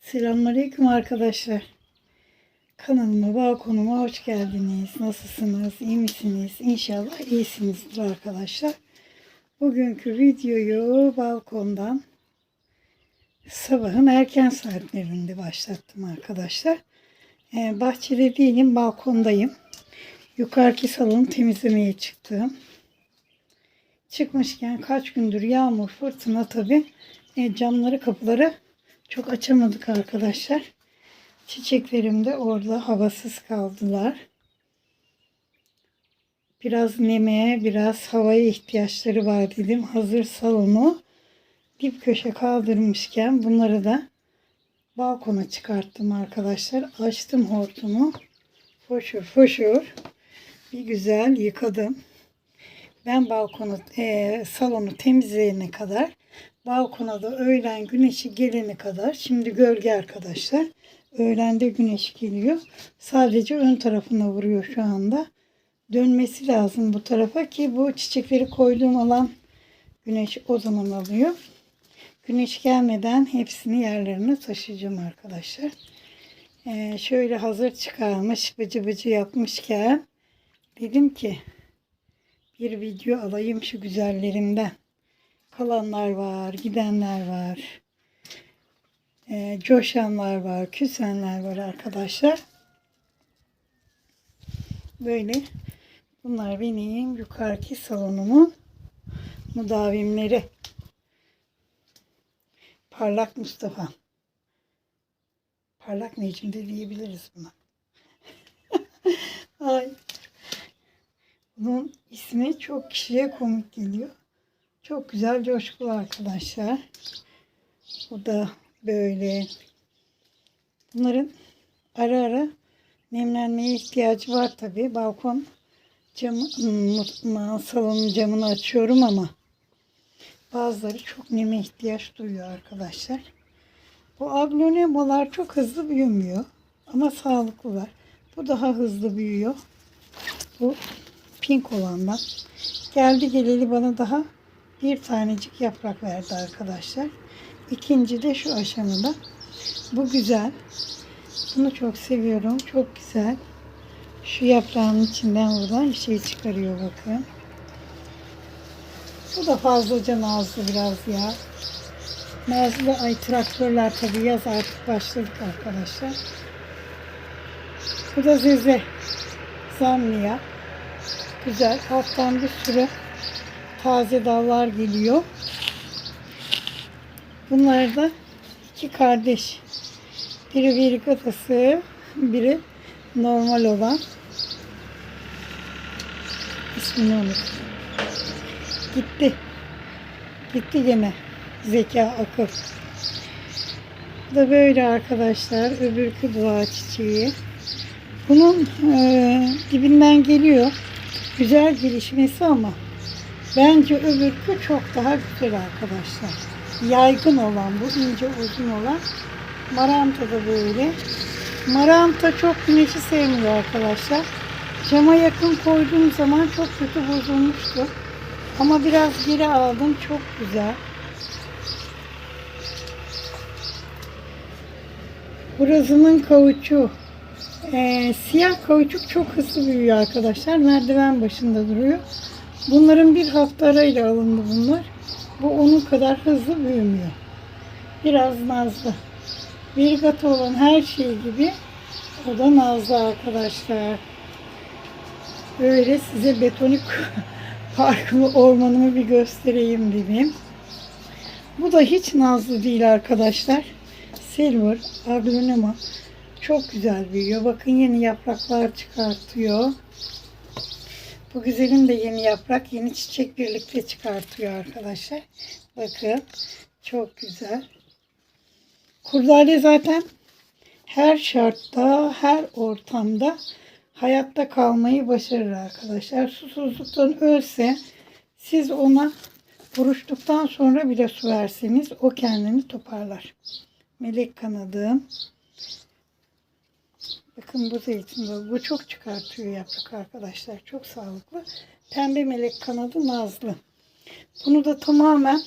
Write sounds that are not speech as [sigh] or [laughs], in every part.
Selamünaleyküm arkadaşlar. Kanalıma, balkonuma hoş geldiniz. Nasılsınız? İyi misiniz? İnşallah iyisinizdir arkadaşlar. Bugünkü videoyu balkondan sabahın erken saatlerinde başlattım arkadaşlar. Ee, bahçede değilim, balkondayım. Yukarıki salonu temizlemeye çıktım. Çıkmışken kaç gündür yağmur, fırtına tabi camları, kapıları çok açamadık arkadaşlar. Çiçeklerim de orada havasız kaldılar. Biraz neme, biraz havaya ihtiyaçları var dedim. Hazır salonu dip köşe kaldırmışken bunları da balkona çıkarttım arkadaşlar. Açtım hortumu. Foşur foşur bir güzel yıkadım. Ben balkonu, e, salonu temizleyene kadar balkona da öğlen güneşi gelene kadar şimdi gölge arkadaşlar. Öğlende güneş geliyor. Sadece ön tarafına vuruyor şu anda. Dönmesi lazım bu tarafa ki bu çiçekleri koyduğum alan güneş o zaman alıyor. Güneş gelmeden hepsini yerlerine taşıyacağım arkadaşlar. Ee, şöyle hazır çıkarmış bıcı bıcı yapmışken dedim ki bir video alayım şu güzellerimden. Kalanlar var, gidenler var. Ee, coşanlar var, küsenler var arkadaşlar. Böyle bunlar benim yukarıki salonumun mudavimleri. Parlak Mustafa. Parlak Necim de diyebiliriz buna. [laughs] Ay. Bunun ismi çok kişiye komik geliyor. Çok güzel coşkulu arkadaşlar. Bu da böyle. Bunların ara ara nemlenmeye ihtiyacı var tabi. Balkon camı, mut- salonun camını açıyorum ama bazıları çok neme ihtiyaç duyuyor arkadaşlar. Bu aglonemalar çok hızlı büyümüyor ama sağlıklılar. Bu daha hızlı büyüyor. Bu pink olandan. Geldi geleli bana daha bir tanecik yaprak verdi arkadaşlar. İkinci de şu aşamada. Bu güzel. Bunu çok seviyorum. Çok güzel. Şu yaprağın içinden buradan şey çıkarıyor bakın. Bu da fazlaca nazlı biraz ya. Nazlı ay traktörler tabii yaz artık başladık arkadaşlar. Bu da zeze. Zamlia. Güzel. Alttan bir sürü taze dallar geliyor. Bunlar da iki kardeş. Biri virgatası, biri normal olan. İsmini unuttum. Gitti. Gitti gene. Zeka, akıl. Bu da böyle arkadaşlar. Öbürkü dua çiçeği. Bunun e, dibinden geliyor. Güzel gelişmesi ama bence öbürkü çok daha güzel arkadaşlar. Yaygın olan bu ince uzun olan. Maranta da böyle. Maranta çok güneşi sevmiyor arkadaşlar. Cama yakın koyduğum zaman çok kötü bozulmuştu. Ama biraz geri aldım. Çok güzel. Burasının kavuçu. Ee, siyah kauçuk çok hızlı büyüyor arkadaşlar. Merdiven başında duruyor. Bunların bir hafta arayla alındı bunlar. Bu onun kadar hızlı büyümüyor. Biraz nazlı. Virgata olan her şey gibi o da nazlı arkadaşlar. Böyle size betonik [laughs] parkımı, ormanımı bir göstereyim dedim. Bu da hiç nazlı değil arkadaşlar. Silver, aglonema. Çok güzel büyüyor. Bakın yeni yapraklar çıkartıyor. Bu güzelin de yeni yaprak, yeni çiçek birlikte çıkartıyor arkadaşlar. Bakın çok güzel. Kurdale zaten her şartta, her ortamda hayatta kalmayı başarır arkadaşlar. Susuzluktan ölse siz ona vuruştuktan sonra bile su verseniz o kendini toparlar. Melek kanadım. Bakın bu zeytin. Bu çok çıkartıyor yaprak arkadaşlar. Çok sağlıklı. Pembe melek kanadı nazlı. Bunu da tamamen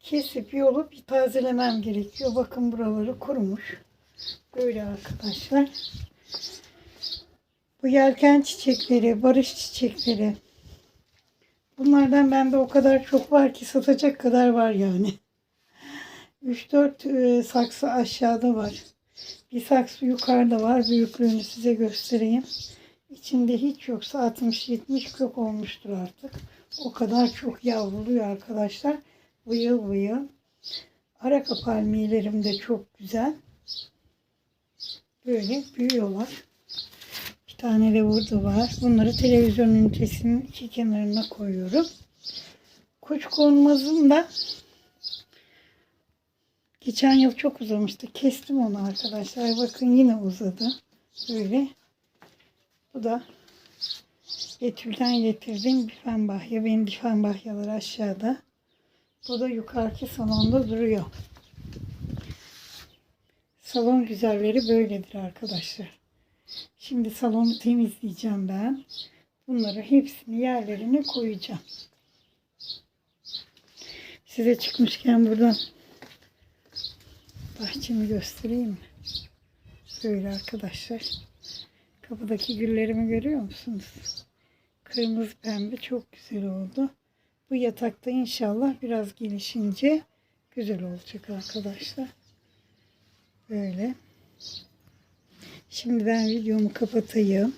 kesip yolup tazelemem gerekiyor. Bakın buraları kurumuş. Böyle arkadaşlar. Bu yelken çiçekleri, barış çiçekleri. Bunlardan bende o kadar çok var ki satacak kadar var yani. 3-4 e, saksı aşağıda var. Bir saksı yukarıda var. Büyüklüğünü size göstereyim. İçinde hiç yoksa 60-70 kök olmuştur artık. O kadar çok yavruluyor arkadaşlar. Vıyıl vıyıl. Araka palmiyelerim de çok güzel. Böyle büyüyorlar. Bir tane de burada var. Bunları televizyon ünitesinin iki kenarına koyuyorum. Kuşkonmazın da geçen yıl çok uzamıştı. Kestim onu arkadaşlar. Bakın yine uzadı. Böyle. Bu da Betül'den getirdiğim difenbahya. Benim difenbahyalar aşağıda. Bu da yukarıki salonda duruyor. Salon güzelleri böyledir arkadaşlar. Şimdi salonu temizleyeceğim ben. Bunları hepsini yerlerine koyacağım. Size çıkmışken buradan bahçemi göstereyim mi? Böyle arkadaşlar. Kapıdaki güllerimi görüyor musunuz? Kırmızı pembe çok güzel oldu. Bu yatakta inşallah biraz gelişince güzel olacak arkadaşlar. Böyle. Şimdi ben videomu kapatayım.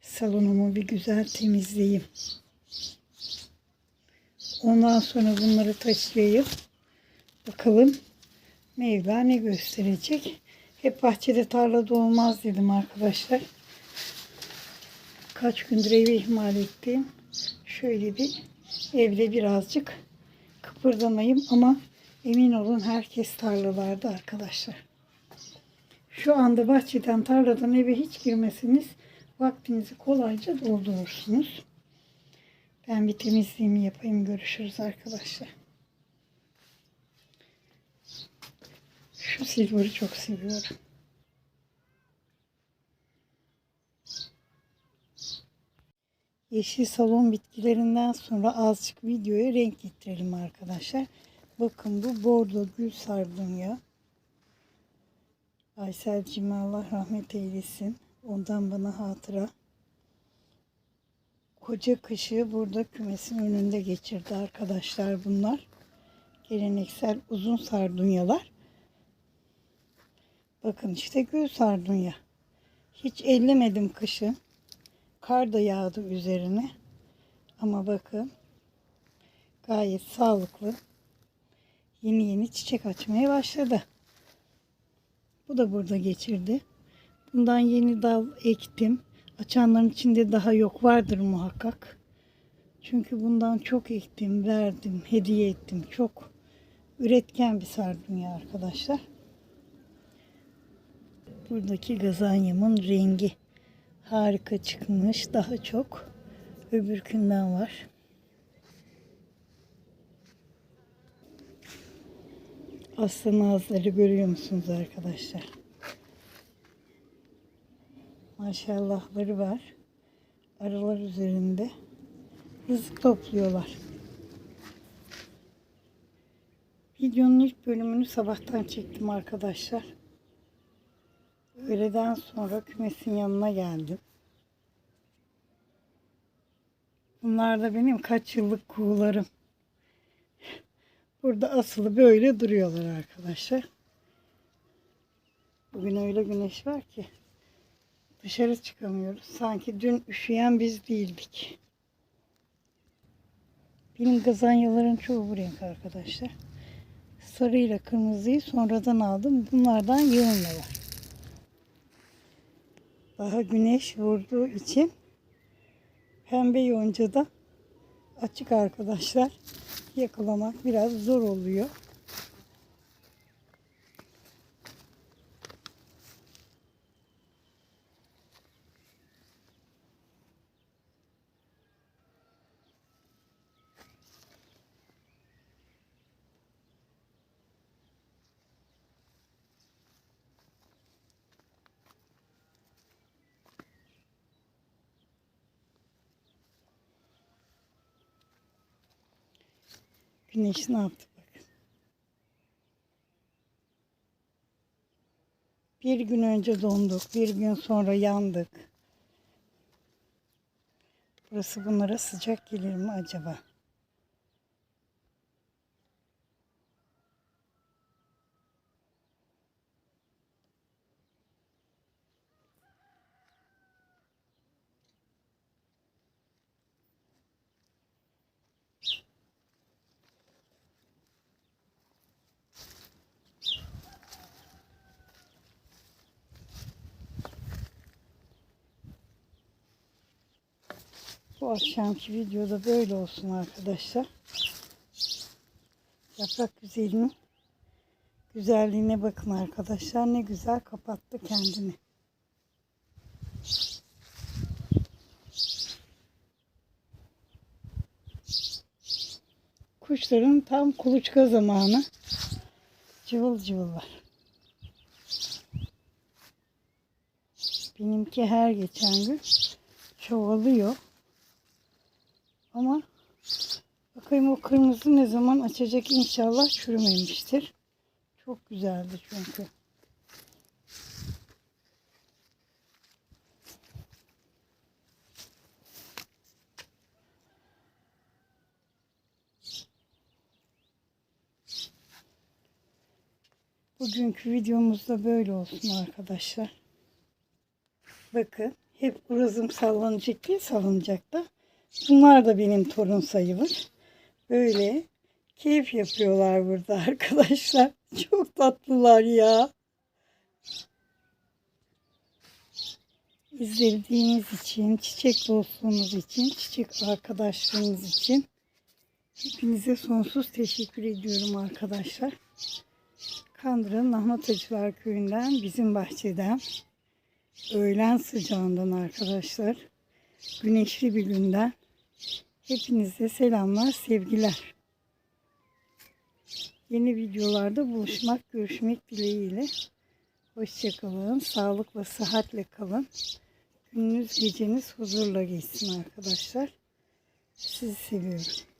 Salonumu bir güzel temizleyeyim. Ondan sonra bunları taşıyayım. Bakalım Mevla ne gösterecek. Hep bahçede tarlada olmaz dedim arkadaşlar. Kaç gündür evi ihmal ettim. Şöyle bir evde birazcık kıpırdamayayım ama emin olun herkes tarlalarda arkadaşlar. Şu anda bahçeden tarladan eve hiç girmesiniz vaktinizi kolayca doldurursunuz. Ben bir temizliğimi yapayım. Görüşürüz arkadaşlar. Şu silver'ı çok seviyorum. Yeşil salon bitkilerinden sonra azıcık videoya renk getirelim arkadaşlar. Bakın bu bordo gül sardunya. Aysel'cim Allah rahmet eylesin. Ondan bana hatıra. Koca kışı burada kümesin önünde geçirdi arkadaşlar bunlar. Geleneksel uzun sardunyalar. Bakın işte gül sardunya. Hiç ellemedim kışın. Kar da yağdı üzerine. Ama bakın gayet sağlıklı. Yeni yeni çiçek açmaya başladı. Bu da burada geçirdi. Bundan yeni dal ektim. Açanların içinde daha yok vardır muhakkak. Çünkü bundan çok ektim, verdim, hediye ettim. Çok üretken bir sardunya arkadaşlar. Buradaki gazanyamın rengi harika çıkmış. Daha çok öbürkünden var. Aslan ağızları görüyor musunuz arkadaşlar? Maşallahları var. Arılar üzerinde rızık topluyorlar. Videonun ilk bölümünü sabahtan çektim arkadaşlar. Öğleden sonra kümesin yanına geldim. Bunlar da benim kaç yıllık kuğularım. Burada asılı böyle duruyorlar arkadaşlar. Bugün öyle güneş var ki dışarı çıkamıyoruz. Sanki dün üşüyen biz değildik. Benim gazanyaların çoğu bu renk arkadaşlar. Sarı ile kırmızıyı sonradan aldım. Bunlardan yığınla var. Daha güneş vurduğu için pembe yonca da açık arkadaşlar yakalamak biraz zor oluyor. Güneş ne yaptı bakın. Bir gün önce donduk, bir gün sonra yandık. Burası bunlara sıcak gelir mi acaba? Bu akşamki videoda böyle olsun arkadaşlar. Yaprak güzelinin güzelliğine bakın arkadaşlar. Ne güzel kapattı kendini. Kuşların tam kuluçka zamanı. Cıvıl cıvıllar. Benimki her geçen gün çoğalıyor. Ama bakayım o kırmızı ne zaman açacak inşallah çürümemiştir. Çok güzeldi çünkü. Bugünkü videomuzda böyle olsun arkadaşlar. Bakın hep urazım sallanacak değil sallanacak da. Bunlar da benim torun sayılır. Böyle keyif yapıyorlar burada [laughs] arkadaşlar. Çok tatlılar ya. İzlediğiniz için, çiçek dostluğunuz için, çiçek arkadaşlığınız için hepinize sonsuz teşekkür ediyorum arkadaşlar. Kandıra'nın Ahmet Acılar Köyü'nden, bizim bahçeden, öğlen sıcağından arkadaşlar, güneşli bir günden hepinize selamlar, sevgiler. Yeni videolarda buluşmak, görüşmek dileğiyle. Hoşçakalın, sağlıkla, sıhhatle kalın. Gününüz, geceniz huzurla geçsin arkadaşlar. Sizi seviyorum.